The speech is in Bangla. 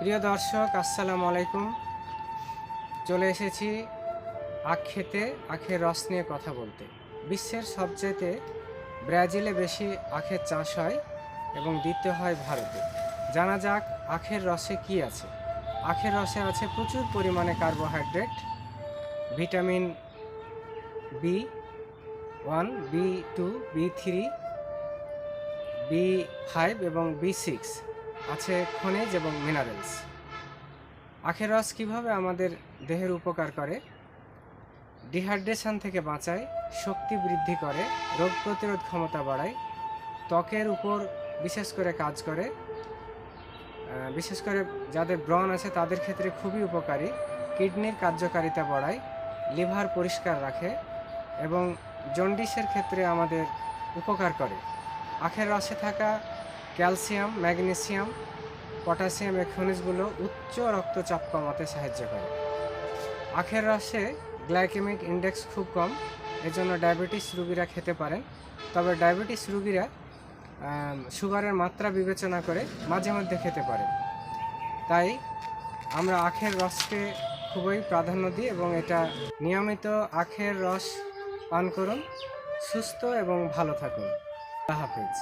প্রিয় দর্শক, আসসালামু আলাইকুম। চলে এসেছি আখ খেতে আখের রস নিয়ে কথা বলতে। বিশ্বের সবচেয়ে ব্রাজিলে বেশি আখের চাষ হয় এবং দ্বিতীয় হয় ভারতে। জানা যাক আখের রসে কি আছে। আখের রসে আছে প্রচুর পরিমাণে carbohydrate, vitamin B one B two B three B five এবং বি সিক্স। আছে খনিজ এবং মিনারেলস আখের রস কীভাবে আমাদের দেহের উপকার করে? ডিহাইড্রেশন থেকে বাঁচায়, শক্তি বৃদ্ধি করে, রোগ প্রতিরোধ ক্ষমতা বাড়ায়, ত্বকের উপর বিশেষ করে কাজ করে। বিশেষ করে যাদের ব্রণ আছে তাদের ক্ষেত্রে খুবই উপকারী। কিডনির কার্যকারিতা বাড়ায়, লিভার পরিষ্কার রাখে এবং জন্ডিসের ক্ষেত্রে আমাদের উপকার করে। আখের রসে থাকা ক্যালসিয়াম, ম্যাগনেসিয়াম পটাশিয়াম এই খনিজগুলো উচ্চ রক্তচাপ কমাতে সাহায্য করে। আখের রসে গ্লাইকেমিক ইন্ডেক্স খুব কম, এজন্য ডায়াবেটিস রুগীরা খেতে পারেন। তবে ডায়াবেটিস রুগীরা সুগারের মাত্রা বিবেচনা করে মাঝে মধ্যে খেতে পারেন। তাই আমরা আখের রসকে খুবই প্রাধান্য দিই এবং এটা নিয়মিত আখের রস পান করুন, সুস্থ এবং ভালো থাকুন। হাফেজ।